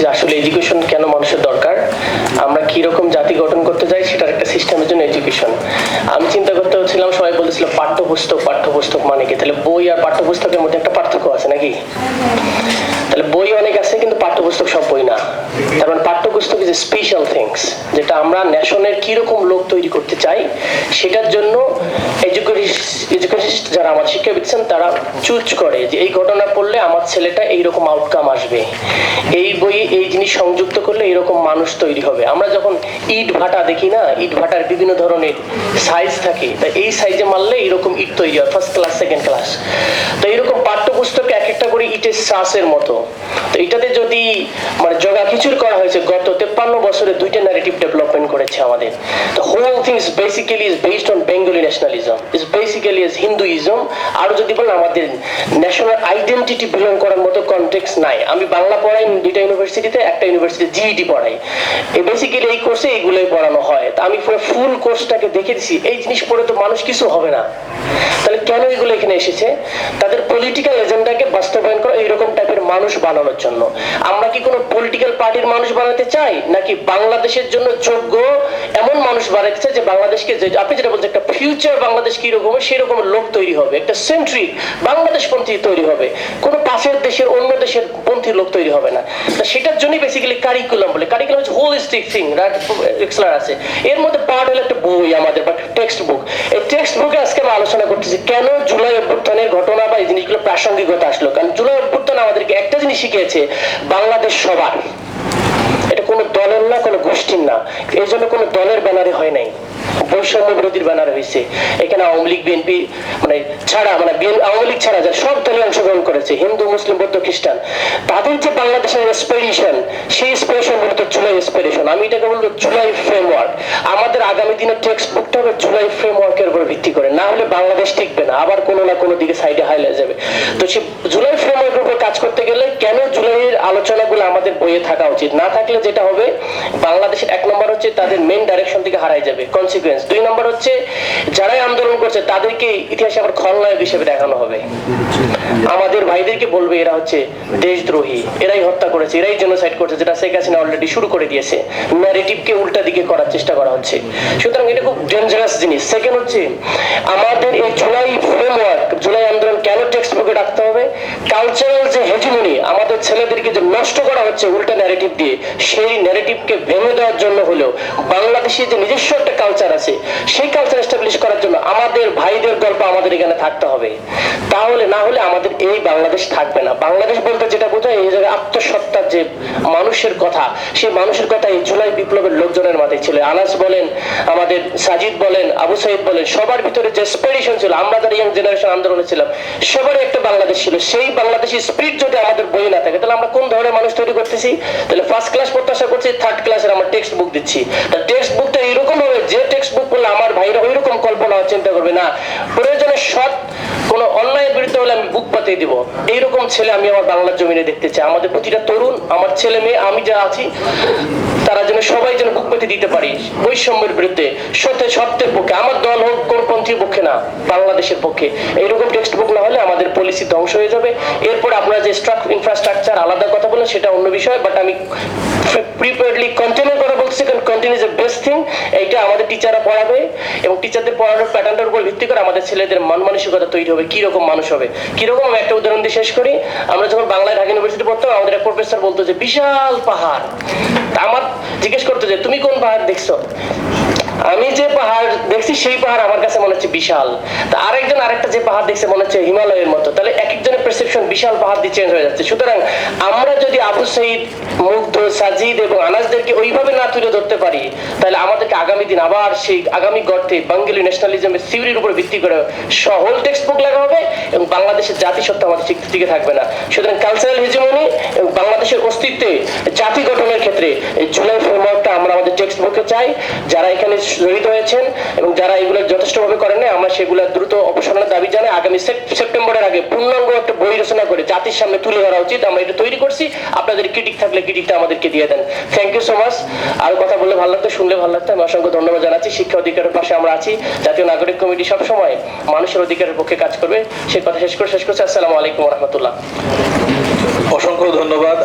যে আসলে এডুকেশন কেন মানুষের দরকার, আমরা কি রকম জাতি গঠন করতে চাই সেটার একটা সিস্টেমের জন্য এডুকেশন আমি চিন্তা করতে হচ্ছিলাম, সবাই বলেছিল পাঠ্যপুস্তক পাঠ্যপুস্তক মানে কি? তাহলে বই আর পাঠ্যপুস্তকের মধ্যে একটা পার্থক্য আছে নাকি? তাহলে বই অনেক আছে, কিন্তু পাঠ্যপুস্তক সব বই না। তার মানে পাঠ্যপুস্তক ইজ স্পেশাল থিংস যেটা আমরা ন্যাশনের কীরকম লোক তৈরি করতে চাই, সেটার জন্য এডুকেশন যারা আমার শিক্ষা দিচ্ছেন, তারা চুজ করে যে এই ঘটনা পড়লে আমার ছেলেটা এইরকম আউটকাম আসবে। এই বইয়ে এই জিনিস সংযুক্ত করলে এরকম মানুষ তৈরি হবে। আমরা যখন ইট ভাটা দেখি না, ইট ভাটার বিভিন্ন ধরনের সাইজ থাকে, তা এই সাইজে মারলে এরকম ইট তৈরি হয় ফার্স্ট ক্লাস সেকেন্ড ক্লাস তো এরকম পাঠ্যপুস্তকে এক একটা করে ইটের শ্বাসের মতো। তো এটাতে যদি মানে জগা খিচুড় করা হয়েছে, গত তেপ্পান্ন বছরে দুইটা ন্যারেটিভ ডেভেলপমেন্ট করেছে আমাদের। তো whole basically is based on Bengali nationalism is basically is Hinduism যদি বলেন আমাদের ন্যাশনাল আইডেন্টিটি বিলং করার মতো কনটেক্স নাই। আমি বাংলা পড়াই, দুইটা ইউনিভার্সিটিতে একটা ইউনিভার্সিটি জিইডি পড়াই। এই বেসিক্যালি এই কোর্সে এইগুলোই পড়ানো হয়। আমি ফুল কোর্সটাকে দেখে দিছি, এই জিনিস পড়ে তো মানুষ কিছু হবে না। তাহলে কেন এগুলো এখানে এসেছে? তাদের পলিটিক্যাল এজেন্ডাকে বাস্তবায়ন করা এইরকম টাইপের মানুষ বানানোর জন্য। আমরা কি কোনো পলিটিক্যাল পার্টির মানুষ বানাতে চাই? নাকি বাংলাদেশের জন্য যোগ্য এমন মানুষ বানাতে চাই যে বাংলাদেশকে আপনি যেটা বলছেন, একটা ফিউচার বাংলাদেশ কীরকম হবে সেরকম লোক তৈরি হবে, একটা সেন্ট্রিক বাংলাদেশ পন্থী তৈরি হবে। কোনো পাশের দেশের অন্য দেশের পন্থী লোক তৈরি হবে না। সেটার জন্যই বেসিক্যালি কারিকুলাম বলে। কারিকুলাম হচ্ছে হোলিস্টিক থিং এক্সলার আছে। এর মধ্যে পার্ট হলো একটা বই আমাদের, বা টেক্সট বুক এই টেক্সট বুকে আজকে আমরা আলোচনা করতেছি, কেন জুলাই অভ্যুত্থানের ঘটনা বা এই জিনিসগুলো প্রাসঙ্গিকতা আসলো? কারণ জুলাই অভ্যুত্থান আমাদেরকে একটা জিনিস শিখিয়েছে, বাংলাদেশ সবার। এটা কোনো দলের না, কোনো গোষ্ঠীর না। এই জন্য কোনো দলের ব্যানারে হয় নাই। বৈষম্য বিরোধীর ব্যানার হয়েছে। এখানে আওয়ামী লীগ, বিএনপি মানে ছাড়া মানে আওয়ামী লীগ ছাড়া যারা সব দলে অংশগ্রহণ করেছে, হিন্দু, মুসলিম, বৌদ্ধ, খ্রিস্টান, তাদের যে বাংলাদেশের এক্সপিরেশন সেই এক্সপিরেশন মূলত জুলাই এক্সপিরেশন আমি এটাকে বলব জুলাই ফ্রেমওয়ার্ক আমাদের আগামী দিনের টেক্সট বুকটা হবে জুলাই ফ্রেমওয়ার্কের উপর ভিত্তি করে। না হলে বাংলাদেশ টিকবে না। আবার কোনো না কোনো দিকে সাইডে হাইলে যাবে। তো সে কেন জুলাইয়ের আলোচনাগুলো আমাদের বইয়ে থাকা উচিত? না থাকলে যেটা হবে, বাংলাদেশের এক নম্বর হচ্ছে তাদের মেন ডাইরেকশন থেকে হারাই যাবে কনসিকুয়েন্স দুই নম্বর হচ্ছে, যারাই আন্দোলন করছে, তাদেরকে ইতিহাসে আবার খলনায়ক হিসেবে দেখানো হবে। আমাদের ভাইদেরকে বলবে, এরা হচ্ছে দেশদ্রোহী, এরাই হত্যা করেছে, এরাই জেনোসাইড করেছে, যেটা শেখ হাসিনা অলরেডি শুরু করে দিয়েছে। ন্যারেটিভকে উল্টা দিকে করার চেষ্টা করা হচ্ছে। সুতরাং এটা খুব ডেঞ্জারাস জিনিস। সেকেন্ড হচ্ছে, আমাদের এই জুলাই আন্দোলন কেন টেক্সট বুকে রাখতে হবে কালচারাল যে হেজিমনি আমাদের ছেলেদেরকে যে নষ্ট করা হচ্ছে উল্টা ন্যারেটিভ দিয়ে, সেই ন্যারেটিভকে ভেঙে দেওয়ার জন্য হলেও বাংলাদেশে যে নিজস্ব একটা কালচার আছে, সেই কালচার এস্টাবলিশ করার জন্য আমাদের ভাইদের গল্প আমাদের এখানে থাকতে হবে। তাহলে না হলে আমাদের এই বাংলাদেশ থাকবে না। বাংলাদেশ বলতে যেটা আত্মসত্তার যে মানুষের কথা, সেই মানুষের কথা এই জুলাই বিপ্লবের লোকজনের মাথায় ছিল। আনাস বলেন, আমাদের সাজিদ বলেন, আবু সাইদ বলেন, সবার ভিতরে যে ছিল, আমরা যারা ইয়াং জেনারেশন আন্দোলনে ছিলাম, সবারই একটা বাংলাদেশ ছিল। সেই বাংলাদেশি স্পিরিট যদি আমাদের বই না থাকে, তাহলে আমরা কোন ধরনের মানুষ তৈরি করতেছি? তাহলে ফার্স্ট ক্লাস প্রত্যাশা করছি থার্ড ক্লাসের আমরা টেক্সট বুক দিচ্ছি ওইরকম চিন্তা করবে, না, প্রয়োজনে সৎ কোনো অন্যায়ের বিরুদ্ধে হলে আমি বুক পাতিয়ে দিব। এইরকম ছেলে আমি আমার বাংলার জমিনে দেখতে চাই। আমাদের প্রতিটা তরুণ, আমার ছেলে মেয়ে, আমি যা আছি, তারা যেন সবাই যেন বুক পেতে দিতে পারি বৈষম্যের বিরুদ্ধে, সত্যি, সত্যের পক্ষে। আমার দল হোক, কোন পন্থীর পক্ষে না, বাংলাদেশের পক্ষে। এইরকম টেক্সট বুক না হলে আমাদের পলিসি ধ্বংস হয়ে যাবে। এরপর আপনারা যে স্ট্রাক ইনফ্রাস্ট্রাকচার আলাদা কথা বলেন সেটা অন্য বিষয় বাট আমি প্রিপেয়ারলি কন্টিনিউ কথা বলছি, কারণ continue is a best thing এইটা আমাদের টিচাররা পড়াবে, এবং টিচারদের পড়ানোর প্যাটার্নটার উপর ভিত্তি করে আমাদের ছেলেদের মন মানসিকতা তৈরি হবে, কীরকম মানুষ হবে। কীরকম আমি একটা উদাহরণ দিয়ে শেষ করি। আমরা যখন বাংলায় ঢাকা ইউনিভার্সিটি পড়তাম, আমাদের এক প্রফেসর বলতো যে, বিশাল পাহাড়। আমার জিজ্ঞেস করতো যে, তুমি কোন পাহাড় দেখছ? আমি যে পাহাড় দেখছি, সেই পাহাড় আমার কাছে মনে হচ্ছে বিশাল। তা আরেকজন আরেকটা যে পাহাড় দেখছে, মনে হচ্ছে হিমালয়ের মতো। তাহলে এক একজনের পারসেপশন বিশাল পাহাড় দিয়ে চেঞ্জ হয়ে যাচ্ছে। সুতরাং আমরা যদি আবু সঈদ মুগ্ধ, সাজিদ এবং আনাসদেরকে ওইভাবে না তুলে ধরতে পারি, তাহলে আমাদেরকে আগামী দিন আবার সেই আগামী গর্তে বাঙ্গালি ন্যাশনালিজমের থিওরির উপর ভিত্তি করে সহল টেক্সট বুক লেখা হবে এবং বাংলাদেশের জাতিসত্তা আমাদের টিকে থাকবে না। সুতরাং কালচারাল হিজমনি এবং বাংলাদেশের অস্তিত্বে জাতি গঠনের ক্ষেত্রে এই জুলাই ফ্রেমওয়ার্কটা আমরা আমাদের টেক্সট বুকে চাই। যারা এখানে জড়িত হয়েছেন এবং যারা এগুলো যথেষ্টভাবে করেন আমরা সেগুলো দ্রুত অপসারণের দাবি জানাই। আগামী সেপ- সেপ্টেম্বরের আগে পূর্ণাঙ্গ একটা বই রচনা করে জাতির সামনে তুলে ধরা উচিত। আমরা এটা তৈরি করছি। আপনাদের ক্রিটিক থাকলে ক্রিটিকটা আমাদেরকে দিয়ে দেন। থ্যাংক ইউ সো মাচ আর কথা বললে ভালো লাগতো, শুনলে ভালো লাগতো। আমি অসংখ্য ধন্যবাদ জানাচ্ছি। শিক্ষা অধিকারের পাশে আমরা আছি। জাতীয় নাগরিক কমিটি সবসময় মানুষের অধিকারের পক্ষে কাজ করবে। সে কথা শেষ করে, শেষ করছি। আসসালামু আলাইকুম রহমতুল্লাহ। অসংখ্য ধন্যবাদ।